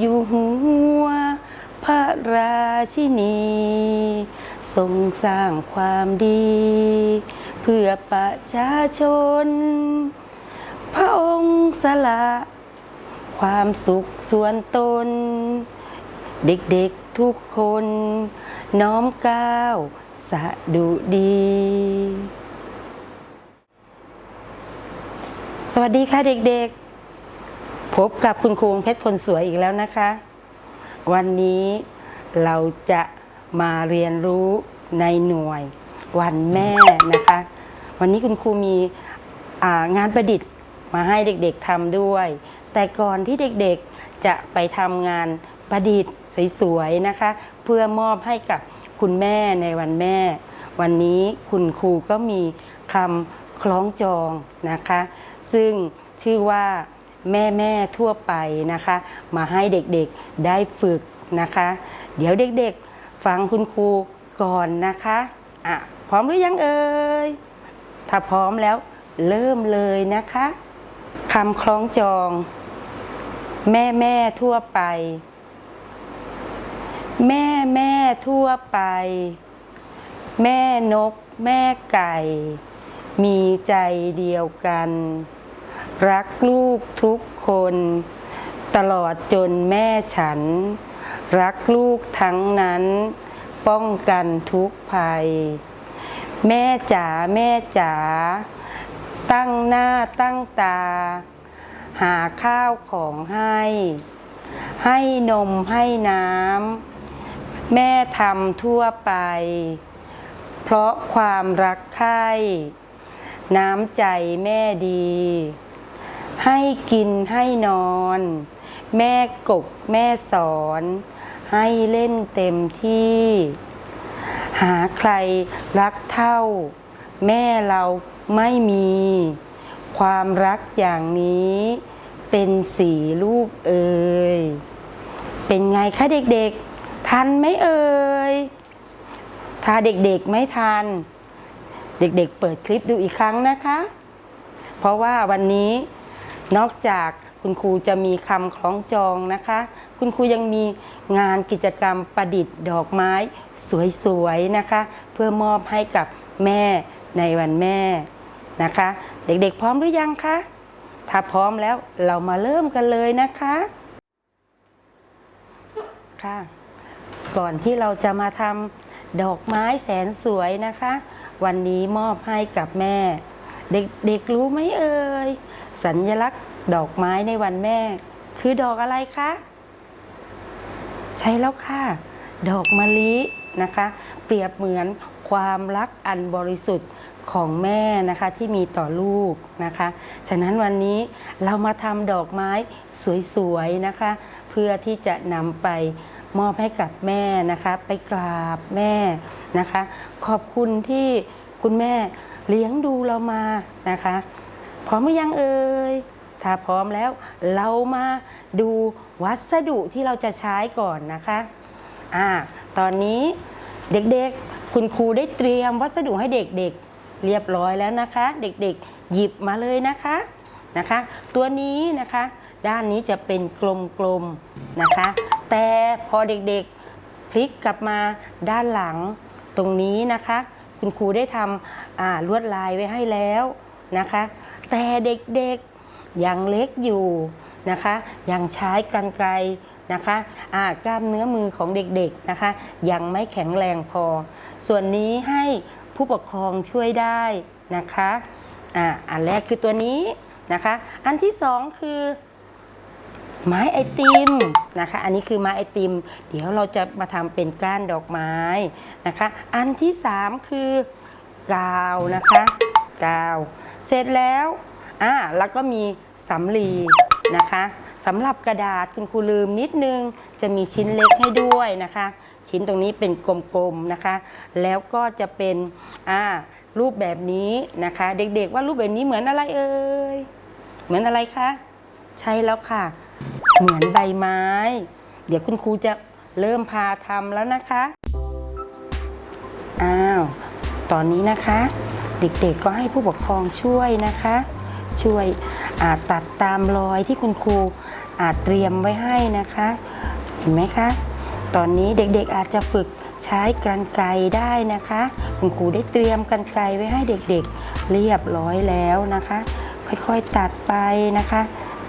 อยู่หัว พระราชินี ทรงสร้างความดี เพื่อประชาชน พระองค์สละ ความสุขส่วนตน เด็กๆทุกคน น้อมก้าวสะดุดี สวัสดีค่ะเด็กๆ พบกับคุณครูเพชรคนสวยอีกแล้วนะคะ วันนี้เราจะมาเรียนรู้ในหน่วยวันแม่นะคะ วันนี้คุณครูมีงานประดิษฐ์มาให้เด็กๆทำด้วย แต่ก่อนที่เด็กๆจะไปทำงานประดิษฐ์สวยๆนะคะ เพื่อมอบให้กับคุณแม่ในวันแม่ วันนี้คุณครูก็มีคำคล้องจองนะคะ ซึ่งชื่อว่า แม่แม่ทั่วไปนะคะ มาให้เด็กๆได้ฝึกนะคะ เดี๋ยวเด็กๆฟังคุณครูก่อนนะคะอะพร้อมหรือยังเอ่ยถ้าพร้อมแล้วเริ่มเลยนะคะคำคล้องจอง แม่แม่ทั่วไป แม่แม่ทั่วไป แม่นก แม่ไก่ มีใจเดียวกัน รักลูกทุกคน ตลอดจนแม่ฉัน รักลูกทั้งนั้น ป้องกันทุกภัย แม่จ๋าแม่จ๋าตั้งหน้าตั้งตา หาข้าวของให้ ให้นมให้น้ำแม่ทำทั่วไป เพราะความรักใคร่น้ำใจแม่ดี ให้กินให้นอน แม่กบแม่สอน ให้เล่นเต็มที่ หาใครรักเท่า แม่เราไม่มี ความรักอย่างนี้ เป็นสีลูกเอ่ยเป็นไงคะเด็กๆ ทันไหมเอ่ยถ้าเด็กๆไม่ทัน เด็กๆเปิดคลิปดูอีกครั้งนะคะ เพราะว่าวันนี้ นอกจากคุณครูจะมีคำคล้องจองนะคะ คุณครูยังมีงานกิจกรรมประดิษฐ์ดอกไม้สวยๆนะคะ เพื่อมอบให้กับแม่ในวันแม่นะคะ เด็กๆพร้อมหรือยังคะถ้าพร้อมแล้วเรามาเริ่มกันเลยนะคะค่ะก่อนที่เราจะมาทำดอกไม้แสนสวยนะคะ วันนี้มอบให้กับแม่ เด็กเด็กรู้ไหมเอ่ย สัญลักษณ์ดอกไม้ในวันแม่ คือดอกอะไรคะ ใช่แล้วค่ะ ดอกมะลินะคะ เปรียบเหมือนความรักอันบริสุทธิ์ของแม่นะคะที่มีต่อลูกนะคะ ฉะนั้นวันนี้เรามาทำดอกไม้สวยๆนะคะ เพื่อที่จะนำไปมอบให้กับแม่นะคะ ไปกราบแม่นะคะ ขอบคุณที่คุณแม่เลี้ยงดูเรามานะคะ พร้อมหรือยังเอ่ยถ้าพร้อมแล้วเรามาดูวัสดุที่เราจะใช้ก่อนนะคะอ่าตอนนี้เด็กๆ คุณครูได้เตรียมวัสดุให้เด็กๆ เรียบร้อยแล้วนะคะ เด็กๆ หยิบมาเลยนะคะนะคะ ตัวนี้นะคะ ด้านนี้จะเป็นกลมๆนะคะ แต่พอเด็กๆ พลิกกลับมาด้านหลังตรงนี้นะคะ คุณครูได้ทำลวดลายไว้ให้แล้วนะคะ แต่เด็กๆยังเล็กอยู่นะคะยังใช้กันไกลนะคะอ่ากล้ามเนื้อมือของเด็กๆนะคะ ยังไม่แข็งแรงพอ ส่วนนี้ให้ผู้ปกครองช่วยได้นะคะอ่าอันแรกคือตัวนี้นะคะ อันที่สองคือไม้ไอติมนะคะ อันนี้คือไม้ไอติม เดี๋ยวเราจะมาทำเป็นก้านดอกไม้นะคะ อันที่สามคือกาวนะคะ กาว เสร็จแล้วอ่าแล้วก็มีสำลีนะคะสำหรับกระดาษคุณครูลืมนิดนึง จะมีชิ้นเล็กให้ด้วยนะคะ ชิ้นตรงนี้เป็นกลมๆนะคะ แล้วก็จะเป็นอ่ารูปแบบนี้นะคะ เด็กๆว่ารูปแบบนี้เหมือนอะไรเอ่ยเหมือนอะไรคะใช่แล้วค่ะ เหมือนใบไม้ เดี๋ยวคุณครูจะเริ่มพาทำแล้วนะคะอ้าวตอนนี้นะคะ เด็กๆก็ให้ผู้ปกครองช่วยนะคะ ช่วยอ่าตัดตามรอยที่คุณครูอาจเตรียมไว้ให้นะคะ เห็นไหมคะ ตอนนี้เด็กๆอาจจะฝึกใช้กรรไกรได้นะคะ คุณครูได้เตรียมกรรไกรไว้ให้เด็กๆเรียบร้อยแล้วนะคะ ค่อยๆตัดไปนะคะ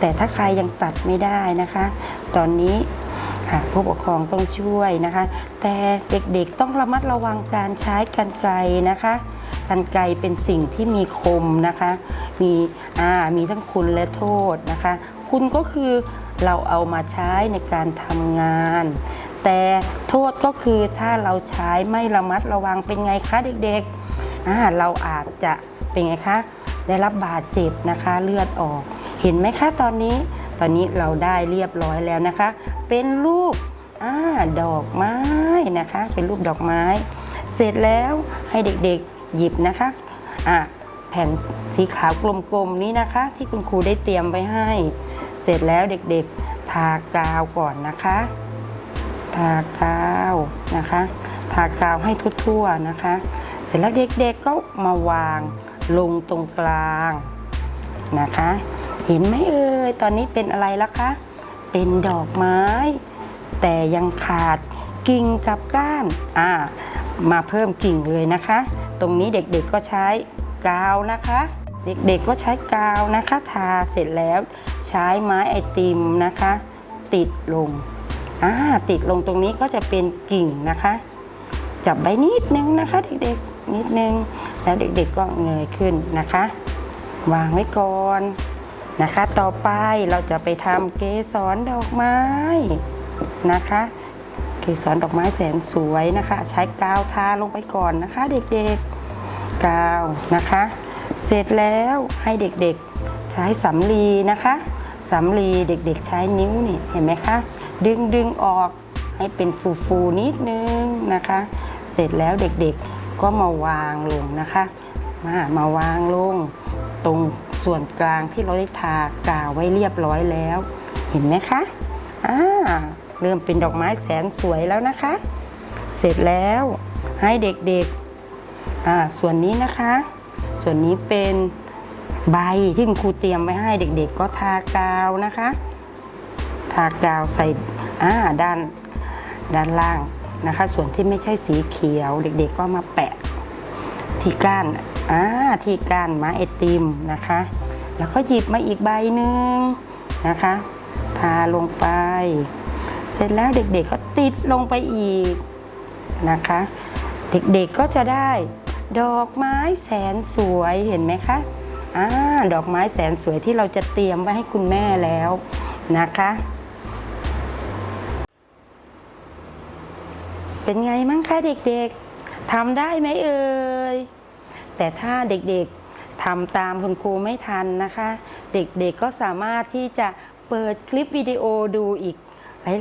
แต่ถ้าใครยังตัดไม่ได้นะคะ ตอนนี้ผู้ปกครองต้องช่วยนะคะ แต่เด็กๆต้องระมัดระวังการใช้กรรไกรนะคะ กรรไกรเป็นสิ่งที่มีคมนะคะ มีอ่ามีทั้งคุณและโทษนะคะ คุณก็คือเราเอามาใช้ในการทำงาน แต่โทษก็คือถ้าเราใช้ไม่ระมัดระวังเป็นไงคะเด็กๆอ่าเราอาจจะเป็นไงคะได้รับบาดเจ็บนะคะเลือดออก เห็นไหมคะตอนนี้ ตอนนี้เราได้เรียบร้อยแล้วนะคะ เป็นรูปอ่าดอกไม้นะคะ เป็นรูปดอกไม้ เสร็จแล้วให้เด็กๆ หยิบนะคะอะแผ่นสีขาวกลมๆนี้นะคะ ที่คุณครูได้เตรียมไว้ให้ เสร็จแล้วเด็กๆ ทากาวก่อนนะคะ ทากาวนะคะ ทากาวให้ทั่วๆนะคะ เสร็จแล้วเด็กๆก็มาวางลงตรงกลางนะคะ เห็นไหมเอ่ยตอนนี้เป็นอะไรแล้วคะ เป็นดอกไม้ แต่ยังขาดกิ่งกับก้านอ่ามาเพิ่มกิ่งเลยนะคะ ตรงนี้เด็กๆก็ใช้กาวนะคะ เด็กๆก็ใช้กาวนะคะ ทาเสร็จแล้วใช้ไม้ไอติมนะคะ ติดลงอ่าติดลงตรงนี้ก็จะเป็นกิ่งนะคะ จับใบนิดนึงนะคะ เด็กๆนิดนึง แล้วเด็กๆก็เงยขึ้นนะคะ วางไว้ก่อนนะคะ ต่อไปเราจะไปทำเกสรดอกไม้นะคะ เกสรดอกไม้แสนสวยนะคะ ใช้กาวทาลงไปก่อนนะคะ เด็กๆกาวนะคะ เสร็จแล้วให้เด็กๆใช้สำลีนะคะสำลีเด็กๆใช้นิ้วนี่เห็นไหมคะ ดึงดึงออกให้เป็นฟูๆนิดนึงนะคะ เสร็จแล้วเด็กๆก็มาวางลงนะคะมามาวางลง ตรงส่วนกลางที่เราได้ทากาวไว้เรียบร้อยแล้ว เห็นไหมคะอ่า เริ่มเป็นดอกไม้แสนสวยแล้วนะคะ เสร็จแล้วให้เด็กๆอ่าส่วนนี้นะคะ ส่วนนี้เป็นใบที่คุณครูเตรียมไว้ให้เด็กๆ ก็ทากาวนะคะ ทากาวใส่อ่าด้านด้านล่างนะคะ ส่วนที่ไม่ใช่สีเขียว เด็กๆก็มาแปะที่ก้านอ่าที่ก้านไม้ไอติมนะคะ แล้วก็หยิบมาอีกใบหนึ่งนะคะ ทาลงไป ร็จแล้วเด็กๆก็ติดลงไปอีกนะคะ เด็กๆก็จะได้ดอกไม้แสนสวยเห็นไหมคะอ่าดอกไม้แสนสวยที่เราจะเตรียมไว้ให้คุณแม่แล้วนะคะ เป็นไงมั้งคะเด็กๆทำได้ไหมเอ่ยแต่ถ้าเด็กๆทำตามคุณครูไม่ทันนะคะ เด็กๆก็สามารถที่จะเปิดคลิปวิดีโอดูอีก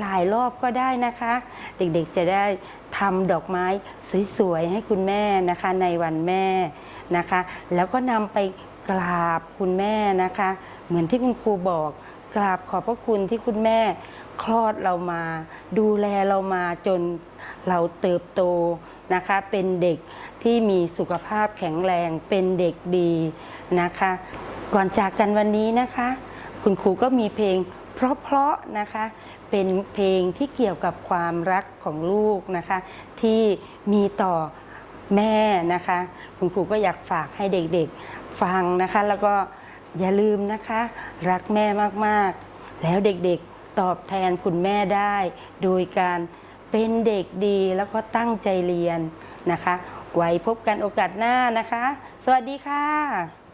หลายๆรอบก็ได้นะคะ เด็กๆจะได้ทำดอกไม้สวยๆให้คุณแม่นะคะในวันแม่นะคะ แล้วก็นำไปกราบคุณแม่นะคะ เหมือนที่คุณครูบอกกราบขอบพระคุณที่คุณแม่คลอดเรามา ดูแลเรามาจนเราเติบโตนะคะ เป็นเด็กที่มีสุขภาพแข็งแรงเป็นเด็กดีนะคะ ก่อนจากกันวันนี้นะคะ คุณครูก็มีเพลง เพราะๆนะคะ เป็นเพลงที่เกี่ยวกับความรักของลูกนะคะ ที่มีต่อแม่นะคะ คุณครูก็อยากฝากให้เด็กๆฟังนะคะ แล้วก็อย่าลืมนะคะ รักแม่มากๆ แล้วเด็กๆตอบแทนคุณแม่ได้ โดยการเป็นเด็กดีแล้วก็ตั้งใจเรียนนะคะ ไว้พบกันโอกาสหน้านะคะ สวัสดีค่ะ